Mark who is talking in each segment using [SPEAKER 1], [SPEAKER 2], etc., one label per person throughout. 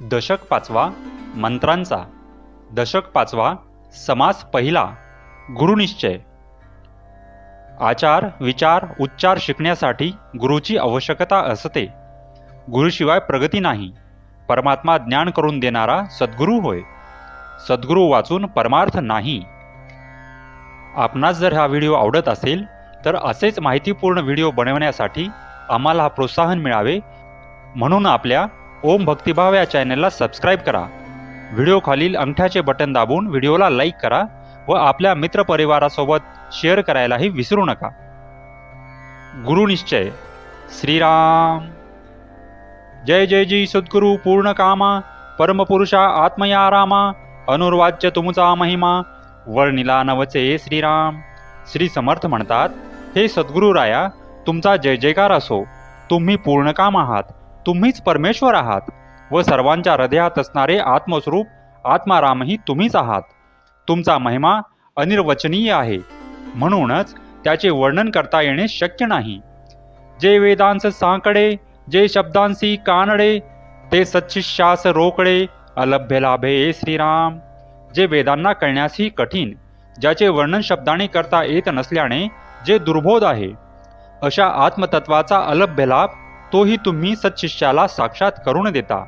[SPEAKER 1] दशक पाचवा मंत्रांचा. दशक पाचवा समास पहिला. गुरुनिश्चय आचार विचार उच्चार शिकण्यासाठी गुरुची आवश्यकता असते. गुरुशिवाय प्रगती नाही. परमात्मा ज्ञान करून देणारा सद्गुरू होय. सद्गुरू वाचून परमार्थ नाही. आपणास जर हा व्हिडिओ आवडत असेल तर असेच माहितीपूर्ण व्हिडिओ बनवण्यासाठी आम्हाला प्रोत्साहन मिळावे. म्हणून आपल्या ओम भक्तिभाव या चॅनलला सबस्क्राईब करा. व्हिडिओ खालील अंगठ्याचे बटन दाबून व्हिडिओला लाईक करा व आपल्या मित्रपरिवारासोबत शेअर करायलाही विसरू नका. गुरुनिश्चय श्रीराम. जय जय जी सद्गुरु पूर्ण कामा परमपुरुषा आत्मया रामा अनुर्वाच्य तुमचा महिमा वर्णिला नवचे श्रीराम. श्री समर्थ म्हणतात हे सद्गुरु राया तुमचा जय जयकार असो. तुम्ही पूर्ण काम आहात. तुम्हीच परमेश्वर आहात व सर्वांच्या हृदयात असणारे आत्मस्वरूप आत्मारामही तुम्हीच आहात. तुमचा महिमा अनिर्वचनीय आहे. म्हणूनच त्याचे वर्णन करता येणे शक्य नाही. जे वेदांस सांकडे जे शब्दांसी कानडे ते सच्चिष्यास रोकडे अलभ्य लाभे श्रीराम. जे वेदांना कळण्यासही कठीण ज्याचे वर्णन शब्दाने करता येत नसल्याने जे दुर्बोध आहे अशा आत्मतत्वाचा अलभ्य लाभ तोही तुम्ही सत्शिष्याला साक्षात करून देता.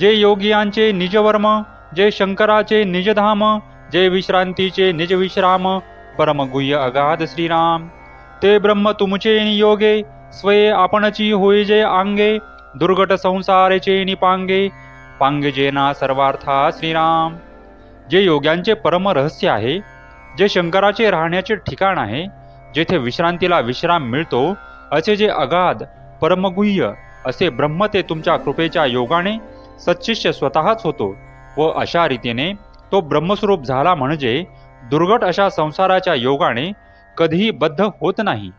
[SPEAKER 1] जे योगियांचे निजवर्म जे शंकराचे निजधाम जे विश्रांतीचे निजविश्राम परमगुह्य अगाध श्रीराम. ते ब्रह्म तुमचे नियोगे स्वये आपणची होई जे आंगे दुर्गट संसारेचे निपांगे पांगे जेना सर्वार्था श्रीराम. जे योग्यांचे परम रहस्य आहे जे शंकराचे राहण्याचे ठिकाण आहे जेथे विश्रांतीला विश्राम मिळतो असे जे अगाध परमगुह्य असे ब्रह्म ते तुमच्या कृपेच्या योगाने सच्शिष्य स्वतःच होतो व अशा रीतीने तो ब्रह्मस्वरूप झाला म्हणजे दुर्गट अशा संसाराच्या योगाने कधीही बद्ध होत नाही.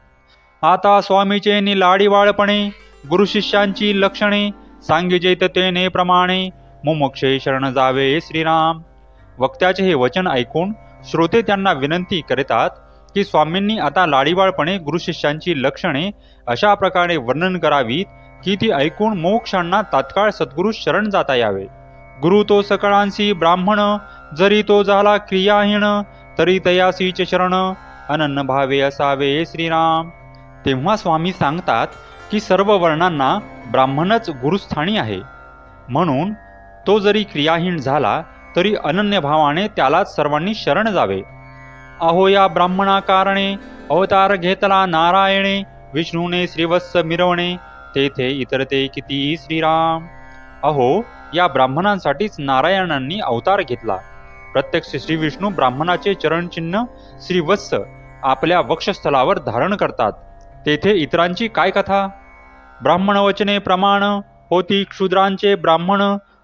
[SPEAKER 1] आता स्वामीचे निलाडीवाळपणे गुरुशिष्यांची लक्षणे सांगिजेत तेने प्रमाणे मुमुक्षे शरण जावे श्रीराम. वक्त्याचे हे वचन ऐकून श्रोते त्यांना विनंती करतात की स्वामींनी आता लाडीवाळपणे गुरुशिष्यांची लक्षणे अशा प्रकारे वर्णन करावीत की ती ऐकून मोक्षांना तात्काळ सद्गुरु शरण जाता यावे. गुरु तो सकळांसी ब्राह्मण जरी तो झाला क्रियाहीन तरी तयासीच शरण अनन्न भावे असावे श्रीराम. तेव्हा स्वामी सांगतात की सर्व वर्णांना ब्राह्मणच गुरुस्थानी आहे. म्हणून तो जरी क्रियाहीन झाला तरी अनन्य भावाने त्यालाच सर्वांनी शरण जावे. अहो या ब्राह्मणा कारणे अवतार घेतला नारायणे विष्णूने श्रीवत्स मिरवणे तेथे इतर ते किती श्रीराम. अहो या ब्राह्मणांसाठीच नारायणांनी अवतार घेतला. प्रत्यक्ष श्री विष्णू ब्राह्मणाचे चरणचिन्ह श्रीवत्स आपल्या वक्षस्थलावर धारण करतात. तेथे इतरांची काय कथा? ब्राह्मण वचने प्रमाण होती क्षुद्रांचे ब्राह्मण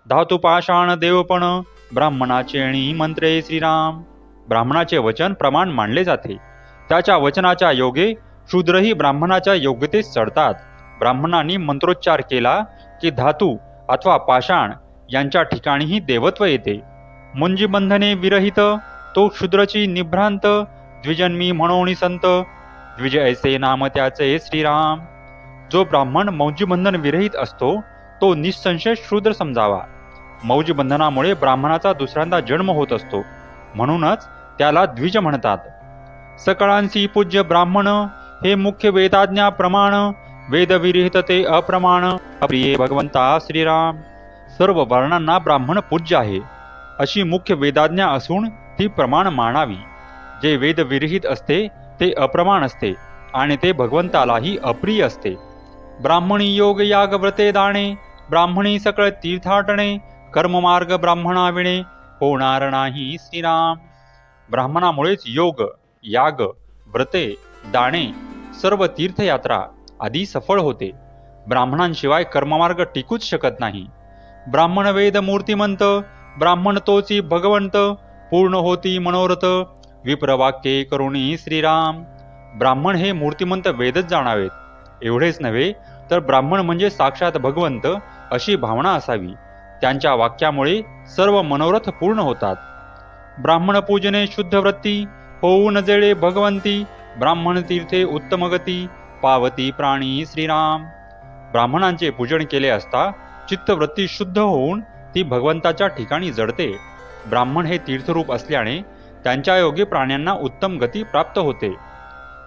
[SPEAKER 1] धातुपाषाण देवपण ब्राह्मणाचे आणि मंत्रे श्रीराम. ब्राह्मणाचे वचन प्रमाण मानले जाते. त्याच्या वचनाच्या योगे शूद्रही ब्राह्मणाच्या योग्यतेस चढतात. ब्राह्मणांनी मंत्रोच्चार केला की धातू अथवा पाषाण यांच्या ठिकाणीही देवत्व येते. मुंजीबंधने विरहित तो क्षुद्रची निभ्रांत द्विजन्मी म्हणोणी संत द्विज ऐसे नाम त्याचे श्रीराम. जो ब्राह्मण मौजीबंधन विरहित असतो तो निसंशय शूद्र समजावा. मौजीबंधनामुळे ब्राह्मणाचा दुसऱ्यांदा जन्म होत असतो. म्हणूनच त्याला द्विज म्हणतात. सकळांसी पूज्य ब्राह्मण हे मुख्य वेदाज्ञा प्रमाण वेदविरहित ते अप्रमाण. अप्रिये भगवंता श्रीराम. सर्व वर्णांना ब्राह्मण पूज्य आहे. अशी मुख्य वेदाज्ञा असून ती प्रमाण मानावी. जे वेदविरहित असते ते अप्रमाण असते आणि ते भगवंतालाही अप्रिय असते. ब्राह्मणी योग याग व्रते दाणे ब्राह्मणी सकळ तीर्थाटणे कर्ममार्ग ब्राह्मणाविणे होणार नाही श्रीराम. ब्राह्मणामुळेच योग याग व्रते दाणे सर्व तीर्थयात्रा आदी सफळ होते. ब्राह्मणांशिवाय कर्ममार्ग टिकूच शकत नाही. ब्राह्मण वेद मूर्तिमंत ब्राह्मण तोची भगवंत पूर्ण होती मनोरथ विप्रवाक्ये करुणी श्रीराम. ब्राह्मण हे मूर्तिमंत वेदच जाणावेत. एवढेच नव्हे तर ब्राह्मण म्हणजे साक्षात भगवंत अशी भावना असावी. त्यांच्या वाक्यामुळे सर्व मनोरथ पूर्ण होतात. ब्राह्मण पूजने शुद्ध वृत्ती होऊ नजळे भगवंती ब्राह्मण तीर्थे उत्तम गती पावती प्राणी श्रीराम. ब्राह्मणांचे पूजन केले असता चित्तवृत्ती शुद्ध होऊन ती भगवंताच्या ठिकाणी जडते. ब्राह्मण हे तीर्थरूप असल्याने त्यांच्या योगे प्राण्यांना उत्तम गती प्राप्त होते.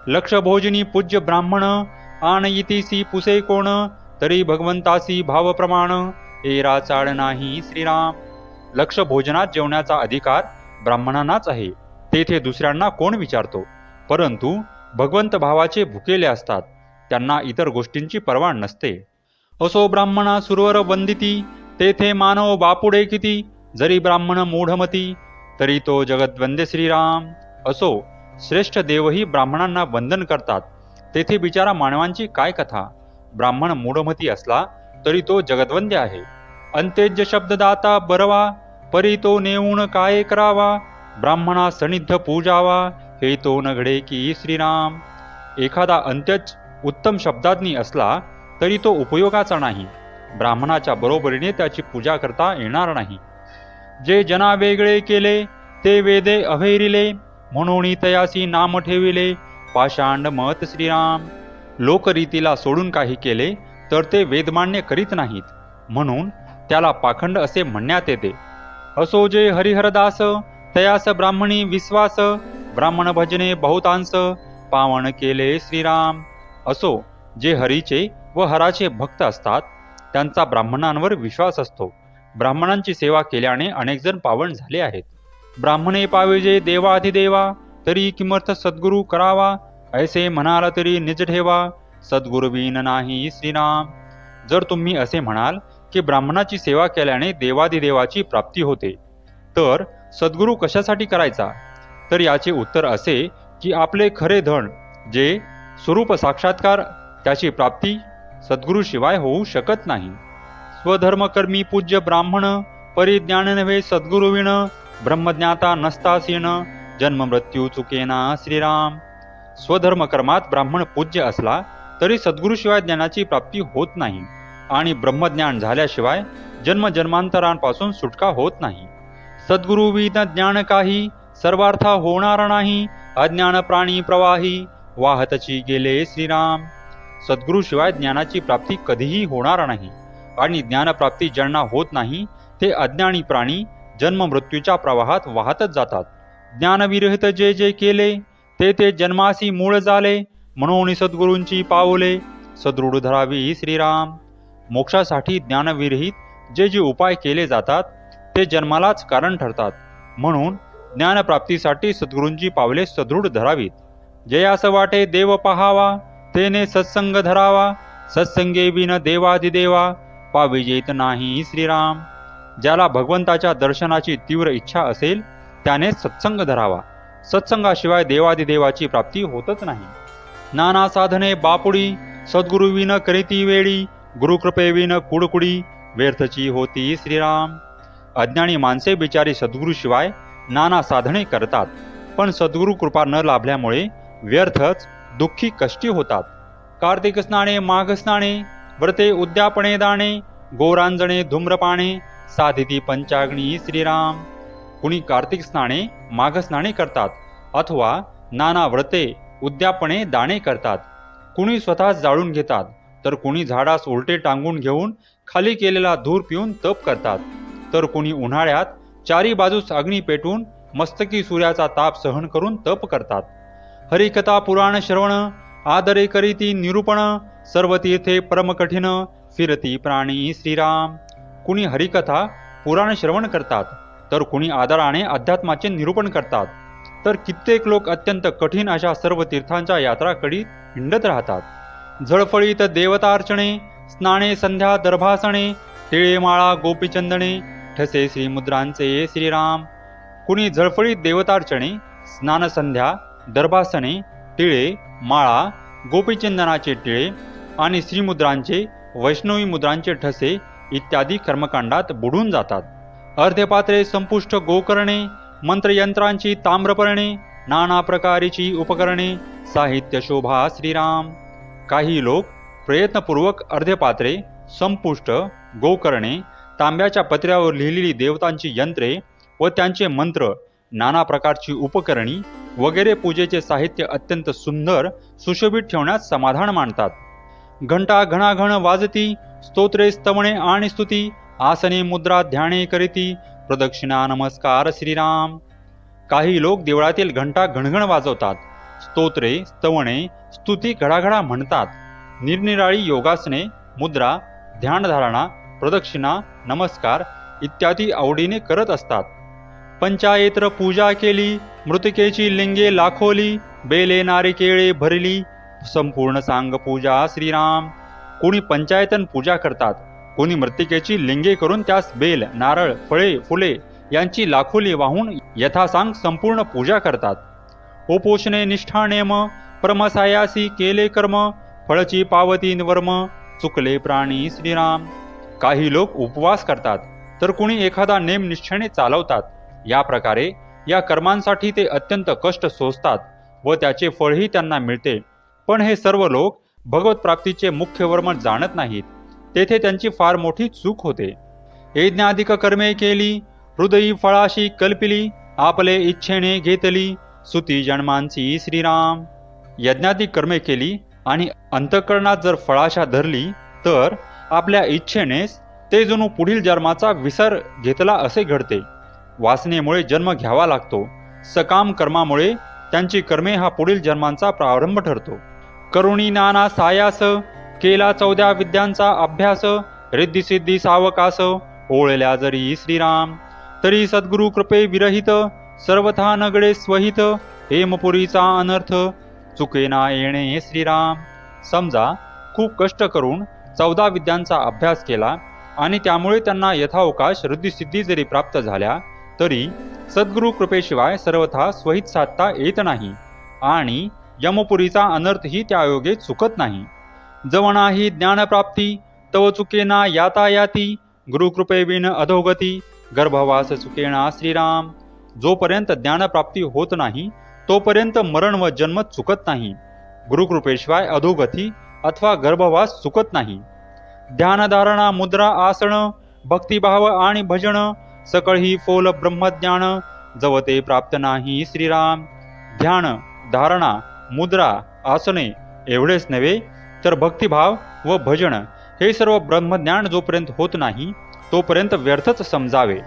[SPEAKER 1] लक्षभोजनी पूज्य ब्राह्मण आणयितीसी पुसे कोण तरी भगवंतासी भावप्रमाण एरा चाळ नाही श्रीराम. लक्षभोजनात जेवण्याचा अधिकार ब्राह्मणांनाच आहे. तेथे दुसऱ्यांना कोण विचारतो? परंतु भगवंत भावाचे भुकेले असतात. त्यांना इतर गोष्टींची पर्वा नसते. असो ब्राह्मणा सुरवर वंदिती तेथे मानव बापुडे किती? जरी ब्राह्मण मूढमती तरी तो जगद्वंदे श्रीराम. असो श्रेष्ठ देवही ब्राह्मणांना वंदन करतात. तेथे बिचारा मानवांची काय कथा? ब्राह्मण मूढमती असला तरी तो जगद्वंद्य आहे. अंत्यज्य शब्ददाता बरवा परी तो नेऊन काय करावा? ब्राह्मणा सनिध पूजावा हे तो नघडे की श्रीराम. एखादा अंत्यच उत्तम शब्दाज्ञी असला तरी तो उपयोगाचा नाही. ब्राह्मणाच्या बरोबरीने त्याची पूजा करता येणार नाही. जे जना वेगळे केले ते वेदे अभैरिले म्हणून तयासी नाम ठेविले पाषांड मत श्रीराम. लोकरीतीला सोडून काही केले तर ते वेदमान्य करीत नाहीत. म्हणून त्याला पाखंड असे म्हणण्यात येते. असो जे हरिहरदास तयास ब्राह्मणी विश्वास ब्राह्मण भजने बहुतांस पावन केले श्रीराम. असो जे हरीचे व हराचे भक्त असतात त्यांचा ब्राह्मणांवर विश्वास असतो. ब्राह्मणांची सेवा केल्याने अनेकजण पावन झाले आहेत. ब्राह्मणे पाविजे देवाधिदेवा तरी किमर्थ सद्गुरु करावा ऐसे म्हणाल तरी निज ठेवा सद्गुरुवीन नाही श्रीराम. जर तुम्ही असे म्हणाल की ब्राह्मणाची सेवा केल्याने देवादिदेवाची प्राप्ती होते. तर सद्गुरू कशासाठी करायचा? तर याचे उत्तर असे की आपले खरे धन जे स्वरूप साक्षात्कार त्याची प्राप्ती सद्गुरूशिवाय होऊ शकत नाही. स्वधर्मकर्मी पूज्य ब्राह्मण परिज्ञान नव्हे सद्गुरुविण ब्रह्मज्ञाता नसतासीन जन्म मृत्यू चुकेना श्रीराम. स्वधर्मकर्मात ब्राह्मण पूज्य असला तरी सद्गुरूशिवाय ज्ञानाची प्राप्ती होत नाही. आणि ब्रह्मज्ञान झाल्याशिवाय जन्म जन्मांतरांपासून सुटका होत नाही. सद्गुरु विन ज्ञान काही सर्वार्थ होणार नाही अज्ञान प्राणी प्रवाही वाहतची गेले श्रीराम. सद्गुरूशिवाय ज्ञानाची प्राप्ती कधीही होणार नाही आणि ज्ञानप्राप्ती ज्यांना होत नाही ते अज्ञानी प्राणी जन्म मृत्यूच्या प्रवाहात वाहतच जातात. ज्ञानविरहित जे जे केले ते ते जन्मासी मूळ झाले म्हणून सद्गुरूंची पावले. सदृढ धरावी श्रीराम. मोक्षासाठी ज्ञानविरहित जे जे उपाय केले जातात ते जन्मालाच कारण ठरतात. म्हणून ज्ञानप्राप्तीसाठी सद्गुरूंची पावले सदृढ धरावीत. जयास वाटे देव पहावा तेने सत्संग धरावा सत्संगे विन देवादिदेवा पाविजेत नाही श्रीराम. ज्याला भगवंताच्या दर्शनाची तीव्र इच्छा असेल त्याने सत्संग धरावा. सत्संगाशिवाय देवादिदेवाची प्राप्ती होतच नाही. नाना साधने बापुडी सद्गुरुविन करीती वेळी गुरुकृपेविन कुडकुडी व्यर्थची होती श्रीराम. अज्ञानी माणसे बिचारी सद्गुरूशिवाय नाना साधने करतात पण सद्गुरू कृपा न लाभल्यामुळे व्यर्थच दुःखी कष्टी होतात. कार्तिक स्नाने माघ स्नाने व्रते उद्यापणे दाणे गोरांजणे धूम्रपाणे साधिती पंचाग्नी श्रीराम. कुणी कार्तिक स्नाने माघ स्नाने करतात अथवा नाना व्रते उद्यापणे दाणे करतात. कुणी स्वतः जाळून घेतात तर कुणी झाडास उलटे टांगून घेऊन खाली केलेला धूर पिऊन तप करतात. तर कुणी उन्हाळ्यात चारी बाजूस अग्नी पेटून मस्तकी सूर्याचा ताप सहन करून तप करतात. हरिकथा पुराण श्रवण आदरे करीती निरूपण सर्व तीर्थे परम कठीण फिरती प्राणी श्रीराम. कुणी हरिकथा पुराण श्रवण करतात तर कुणी आदराने अध्यात्माचे निरूपण करतात. तर कित्येक लोक अत्यंत कठीण अशा सर्व तीर्थांच्या यात्रा करीत हिंडत राहतात. झळफळीत देवतार्चने स्नाने संध्या दर्भासणे तिळे माळा गोपीचंदने ठसे श्रीमुद्रांचे श्रीराम. कुणी झळफळीत देवतार्चने स्नानसंध्या दर्भासने टिळे माळा गोपीचंदनाचे टिळे आणि श्रीमुद्रांचे वैष्णवी मुद्रांचे ठसे इत्यादी कर्मकांडात बुडून जातात. अर्धपात्रे संपुष्ट गोकर्णे मंत्रयंत्रांची ताम्रपर्णे नाना प्रकारेची उपकरणे साहित्य शोभा श्रीराम. काही लोक प्रयत्नपूर्वक अर्धपात्रे संपुष्ट गोकर्णे तांब्याच्या पत्र्यावर लिहिलेली देवतांची यंत्रे व त्यांचे मंत्र नाना प्रकारची उपकरणी वगैरे पूजेचे साहित्य अत्यंत सुंदर सुशोभित ठेवण्यास समाधान मानतात. घंटा घणाघण वाजती स्तोत्रे स्तवणे आणि स्तुती आसने मुद्रा ध्याने करीती प्रदक्षिणा नमस्कार श्रीराम. काही लोक देवळातील घंटा घणघण वाजवतात. स्तोत्रे स्तवणे स्तुती घडाघडा म्हणतात. निरनिराळी योगासने मुद्रा ध्यानधारणा प्रदक्षिणा नमस्कार इत्यादी आवडीने करत असतात. पंचायत्र पूजा केली मृतिकेची लिंगे लाखोली बेले नारिकेळे भरली संपूर्ण सांग पूजा श्रीराम. कोणी पंचायतन पूजा करतात कोणी मृतिकेची लिंगे करून त्यास बेल नारळ फळे फुले यांची लाखोली वाहून यथासांग संपूर्ण पूजा करतात. उपोषणे निष्ठा नेम परमसायासी केले कर्म फळची पावती वर्म चुकले प्राणी श्रीराम. काही लोक उपवास करतात तर कुणी एखादा नेम निष्ठेने चालवतात. या प्रकारे या कर्मांसाठी ते अत्यंत कष्ट सोसतात व त्याचे फळही त्यांना मिळते. पण हे सर्व लोक भगवत प्राप्तीचे मुख्य वर्म जाणत नाहीत. तेथे त्यांची फार मोठी चूक होते. यज्ञाधिक कर्मे केली हृदयी फळाशी कल्पिली आपले इच्छेने घेतली सुती जन्मांची श्रीराम. यज्ञादी कर्मे केली आणि अंतःकरणात जर फळाशा धरली तर आपल्या इच्छेनेच ते जणू पुढील जन्माचा विसर घेतला असे घडते. वासनेमुळे जन्म घ्यावा लागतो. सकाम कर्मामुळे त्यांची कर्मे हा पुढील जन्मांचा प्रारंभ ठरतो. करुणी नाना सायास केला चौद्या विद्यांचा अभ्यास रिद्धिसिद्धी सावकास ओळल्या जरी श्रीराम. तरी सद्गुरु कृपे विरहित सर्वथा नगडे स्वहित हेमपुरीचा अनर्थ चुकेना येणे हे श्रीराम. समजा खूप कष्ट करून चौदा विद्यांचा अभ्यास केला आणि त्यामुळे त्यांना यथावकाश रुद्धिसिद्धी जरी प्राप्त झाल्या तरी सद्गुरु कृपेशिवाय सर्वथा स्वहित साधता येत नाही आणि यमपुरीचा अनर्थही त्यायोगे चुकत नाही. जवणाही ज्ञानप्राप्ती तव चुकेना यातायाती गुरुकृपेविन अधोगती गर्भवास चुकेना श्रीराम. जोपर्यंत ज्ञानप्राप्ती होत नाही तोपर्यंत मरण व जन्म चुकत नाही. गुरुकृपेशिवाय अधोगती अथवा गर्भवास चुकत नाही. ध्यानधारणा मुद्रा आसन भक्तिभाव आणि भजन सकळ ही फोल ब्रह्मज्ञान जवते प्राप्त नाही श्रीराम. ध्यान धारणा मुद्रा आसने एवढेच नव्हे तर भक्तिभाव व भजन हे सर्व ब्रह्मज्ञान जोपर्यंत होत नाही तोपर्यंत व्यर्थच समजावे.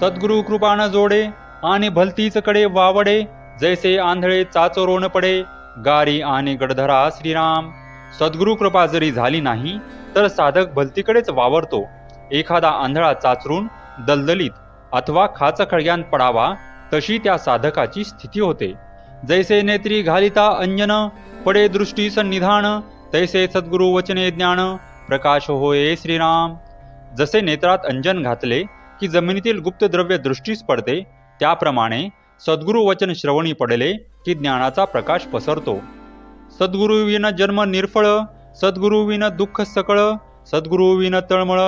[SPEAKER 1] सद्गुरु कृपान जोडे आणि भलतीच कडे वावडे जैसे आंधळे चाचोरोण पडे गारी आणि गडधरा श्रीराम. सद्गुरु कृपा जरी झाली नाही तर साधक भलतीकडेच वावरतो. एखादा आंधळा चाचरून दलदलीत अथवा खाचखळग्यात पडावा तशी त्या साधकाची स्थिती होते. जैसे नेत्री घालिता अंजन पडे दृष्टी सन्निधान तैसे सद्गुरु वचने ज्ञान प्रकाश होय श्रीराम. जसे नेत्रात अंजन घातले की जमिनीतील गुप्त द्रव्य दृष्टीस पडते त्याप्रमाणे सद्गुरु वचन श्रवणी पडले की ज्ञानाचा प्रकाश पसरतो. सद्गुरुविन जन्म निर्फळ सद्गुरुविन दुःख सकळ सद्गुरुविन तळमळ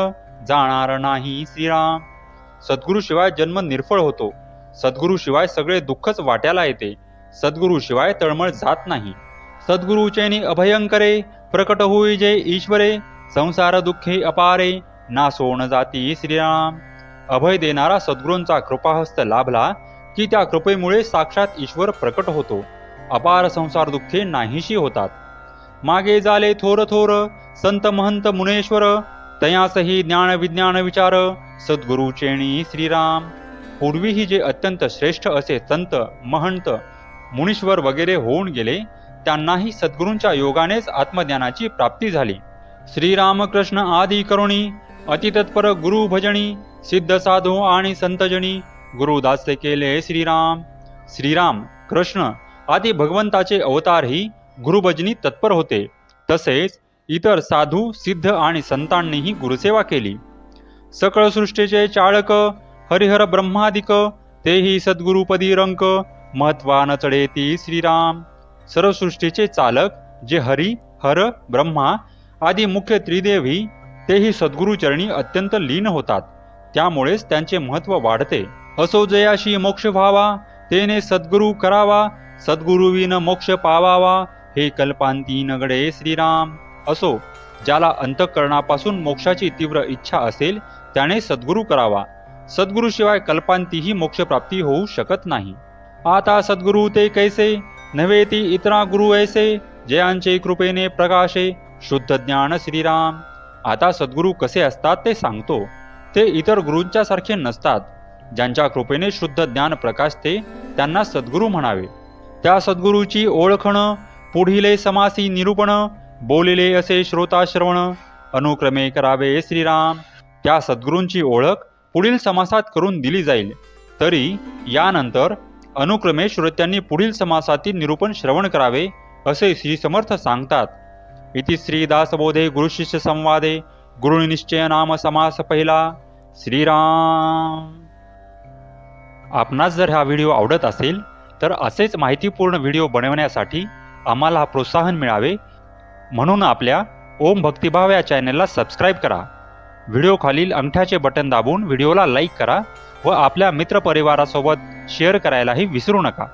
[SPEAKER 1] जाणार नाही श्रीराम. सद्गुरूशिवाय जन्म निर्फळ होतो. सद्गुरूशिवाय सगळे दुःखच वाट्याला येते. सद्गुरूशिवाय तळमळ जात नाही. सद्गुरुचैनी अभयंकरे प्रकट होई जे ईश्वरे संसार दुःखे अपारे नासोण जाती श्रीराम. अभय देणारा सद्गुरूंचा कृपाहस्त लाभला की त्या कृपेमुळे साक्षात ईश्वर प्रकट होतो. अपार संसार दुःखे नाहीशी होतात. मागे झाले थोर थोर संत महंत मुनेश्वर तयासही ज्ञान विज्ञान विचार सद्गुरुचेणी श्रीराम. पूर्वीही जे अत्यंत श्रेष्ठ असे संत महंत मुनीश्वर वगैरे होऊन गेले त्यांनाही सद्गुरूंच्या योगानेच आत्मज्ञानाची प्राप्ती झाली. श्रीरामकृष्ण आदी करुणी अतितत्पर गुरु भजनी सिद्ध साधू आणि संतजनी गुरुदास्य केले श्रीराम. श्रीराम कृष्ण आदी भगवंताचे अवतारही गुरुभजनी तत्पर होते. तसेच इतर साधू सिद्ध आणि संतांनीही गुरुसेवा केली. सकळ सृष्टीचे चाळक हरिहर ब्रह्मादिक तेही सद्गुरुपदी रंक महत्वान चढेती श्रीराम. सर्वसृष्टीचे चालक जे हरी हर ब्रह्मा आदी मुख्य त्रिदेवी तेही सद्गुरुचरणी अत्यंत लीन होतात. त्यामुळेच त्यांचे महत्त्व वाढते. असो जयाशी मोक्ष व्हावा तेने सद्गुरु करावा सद्गुरुवीन मोक्ष पावावा हे कल्पांती नगडे श्रीराम. असो ज्याला अंतःकरणापासून मोक्षाची तीव्र इच्छा असेल त्याने सद्गुरु करावा. सद्गुरूशिवाय कल्पांतीही मोक्षप्राप्ती होऊ शकत नाही. आता सद्गुरु ते कैसे? नव्हे ती इतरा गुरु ऐसे जयांचे कृपेने प्रकाशे शुद्ध ज्ञान श्रीराम. आता सद्गुरू कसे असतात ते सांगतो. ते इतर गुरूंच्या सारखे नसतात. ज्यांच्या कृपेने शुद्ध ज्ञान प्रकाशते त्यांना सद्गुरू म्हणावे. त्या सद्गुरूची ओळखणं पुढीले समासी निरूपण बोलिले असे श्रोता श्रवण अनुक्रमे करावे श्रीराम. त्या सद्गुरूंची ओळख पुढील समासात करून दिली जाईल. तरी यानंतर अनुक्रमे श्रोत्यांनी पुढील समासातील निरूपण श्रवण करावे असे श्री समर्थ सांगतात. इति श्रीदासबोधे गुरुशिष्य संवादे गुरुनिश्चय नाम समास पहिला. श्रीराम. आपणास जर हा व्हिडिओ आवडत असेल तर असेच माहितीपूर्ण व्हिडिओ बनवण्यासाठी आम्हाला प्रोत्साहन मिळावे. म्हणून आपल्या ओम भक्तिभाव या चॅनलला सबस्क्राईब करा. व्हिडिओ खालील अंगठ्याचे बटन दाबून व्हिडिओला लाईक करा व आपल्या मित्रपरिवारासोबत शेअर करायलाही विसरू नका.